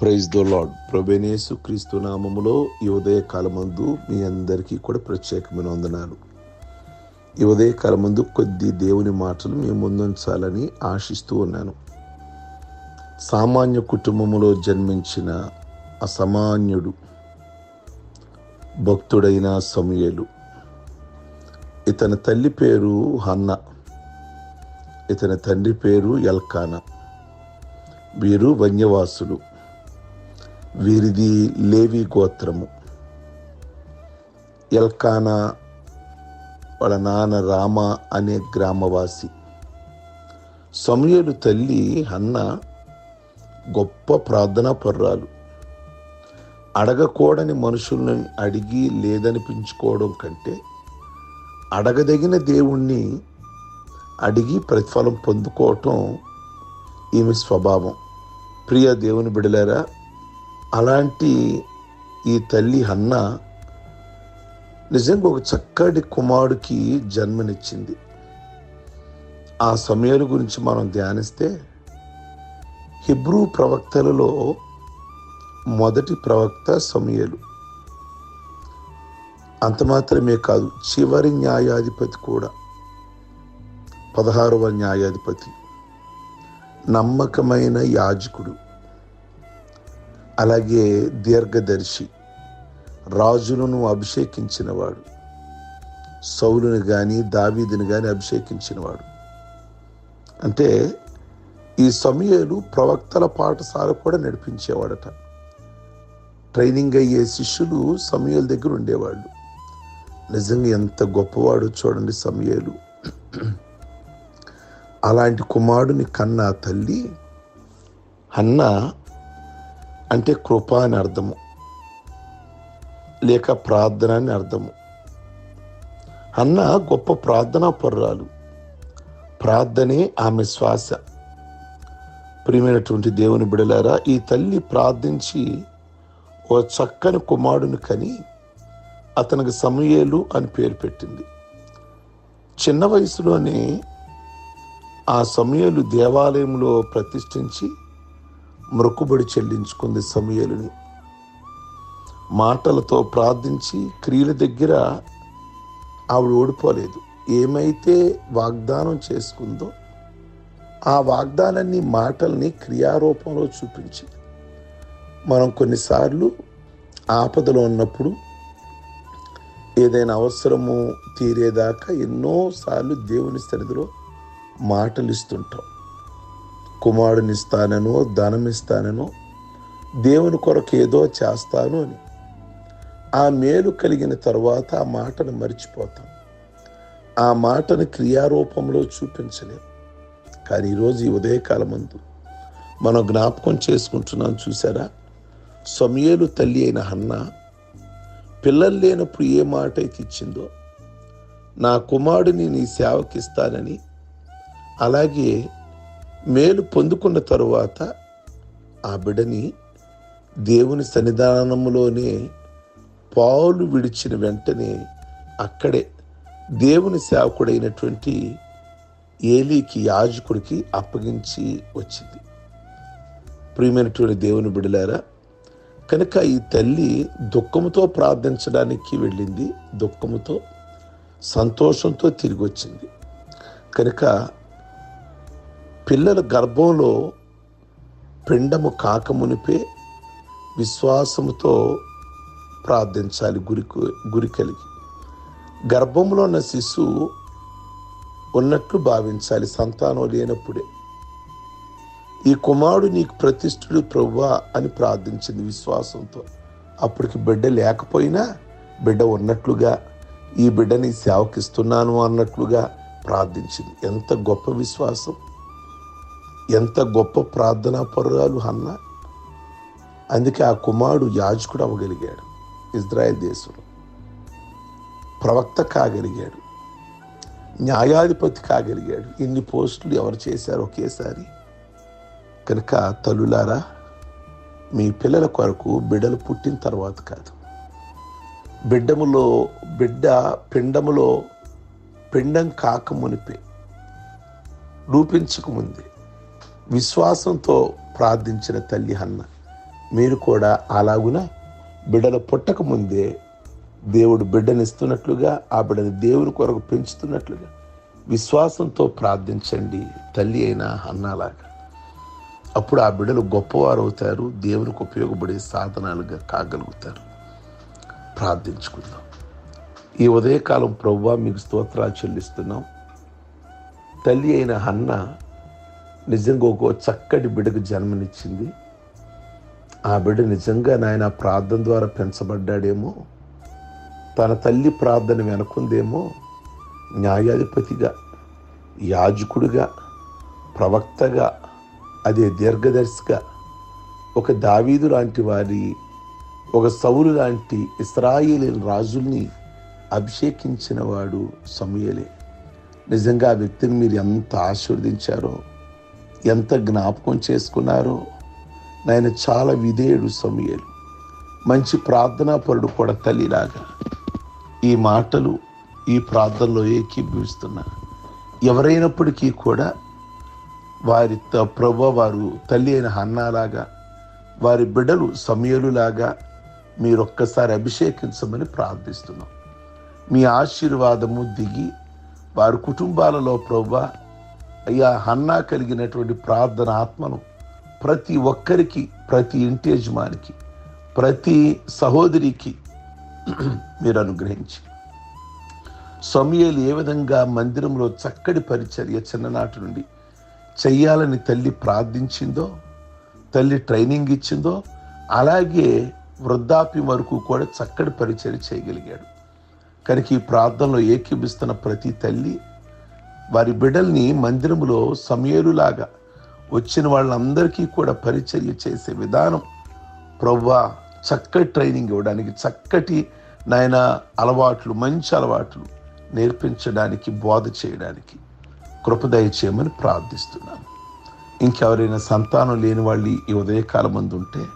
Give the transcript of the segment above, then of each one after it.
Praise the lord ప్రభేనేసు క్రీస్తు నామములో ఈ ఉదయ కాలమందు మీ అందరికీ కూడా ప్రత్యేకమైన వందనాలు. ఈ ఉదయ కాలమందు కొద్ది దేవుని మాటలు మీ ముందుంచాలని ఆశిస్తూ ఉన్నాను. సామాన్య కుటుంబములో జన్మించిన అసామాన్యుడు భక్తుడైన సమయలు. ఇతని తల్లి పేరు హన్న ఇతని తండ్రి పేరు ఎల్కానా. వీరు వన్యవాసులు. వీరిది లేవి గోత్రము. ఎల్కానా వాళ్ళ నాన్న రామ అనే గ్రామవాసి. సమయలు తల్లి అన్న గొప్ప ప్రార్థనా పర్రాలు. అడగకూడని మనుషుల్ని అడిగి లేదనిపించుకోవడం కంటే అడగదగిన దేవుణ్ణి అడిగి ప్రతిఫలం పొందుకోవటం ఈమె స్వభావం. ప్రియ దేవుని బిడలారా అలాంటి ఈ తల్లి అన్న నిజంగా ఒక చక్కటి కుమారుడికి జన్మనిచ్చింది. ఆ సమయాల గురించి మనం ధ్యానిస్తే హిబ్రూ ప్రవక్తలలో మొదటి ప్రవక్త సమయలు. అంత మాత్రమే కాదు చివరి న్యాయాధిపతి కూడా. పదహారవ న్యాయాధిపతి. నమ్మకమైన యాజకుడు. అలాగే దీర్ఘదర్శి. రాజులను అభిషేకించినవాడు. సౌలుని కానీ దావీదిని కానీ అభిషేకించినవాడు. అంటే ఈ సమయాలు ప్రవక్తల పాఠశాల కూడా నడిపించేవాడట. ట్రైనింగ్ అయ్యే శిష్యులు సమయాల దగ్గర ఉండేవాళ్ళు. నిజంగా ఎంత గొప్పవాడు చూడండి సమయాలు. అలాంటి కుమారుడిని కన్న తల్లి అన్న అంటే కృప అని అర్థము. లేక ప్రార్థన అని అర్థము. అన్న గొప్ప ప్రార్థనా పర్రాలు. ప్రార్థనే ఆమె శ్వాస. ప్రియమైనటువంటి దేవుని బిడలారా ఈ తల్లి ప్రార్థించి ఓ చక్కని కుమారుడిని కని అతనికి సమయేలు అని పేరు పెట్టింది. చిన్న వయసులోనే ఆ సమయాలు దేవాలయంలో ప్రతిష్ఠించి మృక్కుబడి చెల్లించుకుంది సమయలుని. మాటలతో ప్రార్థించి క్రియల దగ్గర ఆవిడ ఓడిపోలేదు. ఏమైతే వాగ్దానం చేసుకుందో ఆ వాగ్దానాన్ని మాటల్ని క్రియారూపంలో చూపించింది. మనం కొన్నిసార్లు ఆపదలో ఉన్నప్పుడు ఏదైనా అవసరము తీరేదాకా ఎన్నోసార్లు దేవుని సన్నిధిలో మాటలు ఇస్తుంటాం కుమారునిస్తానను ధనమిస్తానను ధనం ఇస్తాననో దేవుని కొరకు ఏదో చేస్తాను అని. ఆ మేలు కలిగిన తర్వాత ఆ మాటను మర్చిపోతాం. ఆ మాటను క్రియారూపంలో చూపించలేం. కానీ ఈరోజు ఈ ఉదయకాలమందు మనం జ్ఞాపకం చేసుకుంటున్నాం చూసారా సమయలు తల్లి అయిన అన్న పిల్లలు లేనప్పుడు ఏ మాట అయితే ఇచ్చిందో నా కుమారుడిని నీ సేవకిస్తానని అలాగే మేలు పొందుకున్న తరువాత ఆ బిడ్డని దేవుని సన్నిధానములోనే పాలు విడిచిన వెంటనే అక్కడే దేవుని సేవకుడైనటువంటి ఏలీకి యాజకుడికి అప్పగించి వచ్చింది. ప్రియమైనటువంటి దేవుని బిడలారా కనుక ఈ తల్లి దుఃఖముతో ప్రార్థించడానికి వెళ్ళింది దుఃఖముతో సంతోషంతో తిరిగి వచ్చింది. కనుక పిల్లల గర్భంలో పిండము కాకమునిపే విశ్వాసముతో ప్రార్థించాలి గురి గురి కలిగి. గర్భంలో ఉన్న శిశువు ఉన్నట్లు భావించాలి సంతానం లేనప్పుడే. ఈ కుమారుడు నీకు ప్రతిష్ఠుడు ప్రవ్వా అని ప్రార్థించింది విశ్వాసంతో. అప్పటికి బిడ్డ లేకపోయినా బిడ్డ ఉన్నట్లుగా ఈ బిడ్డని సేవకిస్తున్నాను అన్నట్లుగా ప్రార్థించింది. ఎంత గొప్ప విశ్వాసం! ఎంత గొప్ప ప్రార్థనా పరురాలు అన్న? అందుకే ఆ కుమారుడు యాజకుడు అవ్వగలిగాడు. ఇజ్రాయెల్ దేశంలో. ప్రవక్త కాగలిగాడు. న్యాయాధిపతి కాగలిగాడు. ఇన్ని పోస్టులు ఎవరు చేశారు ఒకేసారి? కనుక తల్లులారా మీ పిల్లల కొరకు బిడ్డలు పుట్టిన తర్వాత కాదు. బిడ్డములో బిడ్డ పిండములో పిండం కాకమునిపే. రూపించకముందే విశ్వాసంతో ప్రార్థించిన తల్లి హన్న మీరు కూడా అలాగున బిడ్డలు పుట్టక ముందే దేవుడు బిడ్డనిస్తున్నట్లుగా ఆ బిడ్డని దేవుని కొరకు పెంచుతున్నట్లుగా విశ్వాసంతో ప్రార్థించండి తల్లి అయిన అన్నలాగా అప్పుడు ఆ బిడ్డలు గొప్పవారు అవుతారు దేవునికి ఉపయోగపడే సాధనాలుగా కాగలుగుతారు. ప్రార్థించుకుందాం. ఈ ఉదయకాలం ప్రవ్వా మీకు స్తోత్రాలు చెల్లిస్తున్నాం. తల్లి అయిన అన్న నిజంగా ఒక చక్కటి బిడ్డకు జన్మనిచ్చింది. ఆ బిడ్డ నిజంగా నాయన ప్రార్థన ద్వారా పెంచబడ్డాడేమో. తన తల్లి ప్రార్థన వెనుకుందేమో న్యాయాధిపతిగా యాజకుడిగా ప్రవక్తగా అదే దీర్ఘదర్శిగా ఒక దావీదు లాంటి వారి ఒక సౌరు లాంటి ఇస్రాయేలీ రాజుల్ని అభిషేకించిన వాడు సమయలే. నిజంగా ఆ వ్యక్తిని మీరు ఎంత ఆశీర్వదించారో ఎంత జ్ఞాపకం చేసుకున్నారో. నాయన చాలా విధేయుడు సమయలు. మంచి ప్రార్థనా పరుడు కూడా తల్లిలాగా. ఈ మాటలు ఈ ప్రార్థనలో ఏకీభవిస్తున్నా. ఎవరైనప్పటికీ కూడా వారి త- ప్రభు వారు తల్లి అయిన హన్నాలాగా వారి బిడ్డలు సమయలులాగా మీరు ఒక్కసారి అభిషేకించమని ప్రార్థిస్తున్నాం. మీ ఆశీర్వాదము దిగి వారి కుటుంబాలలో ప్రభా అయ్యా హన్నా కలిగినటువంటి ప్రార్థన ఆత్మను ప్రతి ఒక్కరికి ప్రతి ఇంటి యజమానికి ప్రతి సహోదరికి మీరు అనుగ్రహించి. సమయలు ఏ విధంగా మందిరంలో చక్కటి పరిచర్య చిన్ననాటి నుండి చెయ్యాలని తల్లి ప్రార్థించిందో తల్లి ట్రైనింగ్ ఇచ్చిందో అలాగే వృద్ధాప్యం వరకు కూడా చక్కటి పరిచయం చేయగలిగాడు. కనుక ఈ ప్రార్థనలో ఏకీభిస్తున్న ప్రతి తల్లి వారి బిడ్డల్ని మందిరములో సమయలులాగా వచ్చిన వాళ్ళందరికీ కూడా పరిచర్య చేసే విధానం. ప్రవ్వా చక్కటి ట్రైనింగ్ ఇవ్వడానికి చక్కటి నాయన అలవాట్లు మంచి అలవాట్లు నేర్పించడానికి బోధ చేయడానికి కృపదయ చేయమని ప్రార్థిస్తున్నాను. ఇంకెవరైనా సంతానం లేని వాళ్ళు ఈ ఉదయకాలం మంది ఉంటే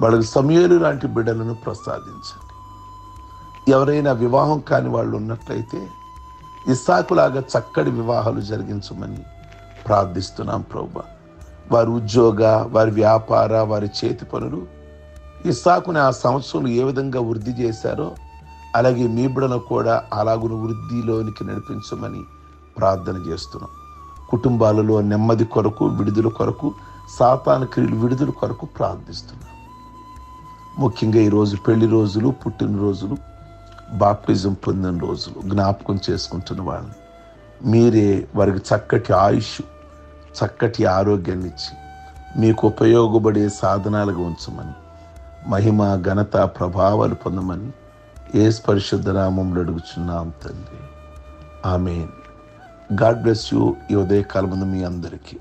వాళ్ళకి సమయాలు లాంటి బిడ్డలను ప్రసాదించండి. ఎవరైనా వివాహం కాని వాళ్ళు ఉన్నట్లయితే ఇస్సాకులాగా చక్కటి వివాహాలు జరిగించమని ప్రార్థిస్తున్నాం ప్రభు. వారి ఉద్యోగ వారి వ్యాపార వారి చేతి పనులు ఇస్సాకుని ఆ సంవత్సరం ఏ విధంగా వృద్ధి చేశారో అలాగే మీ బిడను కూడా అలాగును వృద్ధిలోనికి నడిపించమని ప్రార్థన చేస్తున్నాం. కుటుంబాలలో నెమ్మది కొరకు విడుదల కొరకు సాతాను క్రియలు విడుదల కొరకు ప్రార్థిస్తున్నాం. ముఖ్యంగా ఈరోజు పెళ్ళి రోజులు పుట్టినరోజులు బాప్టిజం పొందిన రోజులు జ్ఞాపకం చేసుకుంటున్న వాళ్ళని. మీరే వారికి చక్కటి ఆయుష్ చక్కటి ఆరోగ్యాన్ని ఇచ్చి మీకు ఉపయోగపడే సాధనాలుగా ఉంచమని మహిమ ఘనత ప్రభావాలు పొందమని ఏ పరిశుద్ధ నామంలో అడుగుచున్నాం తండ్రి. ఆమె గాడ్ బ్లెస్ యూ. ఈ ఉదయకాలం ముందు మీ అందరికీ.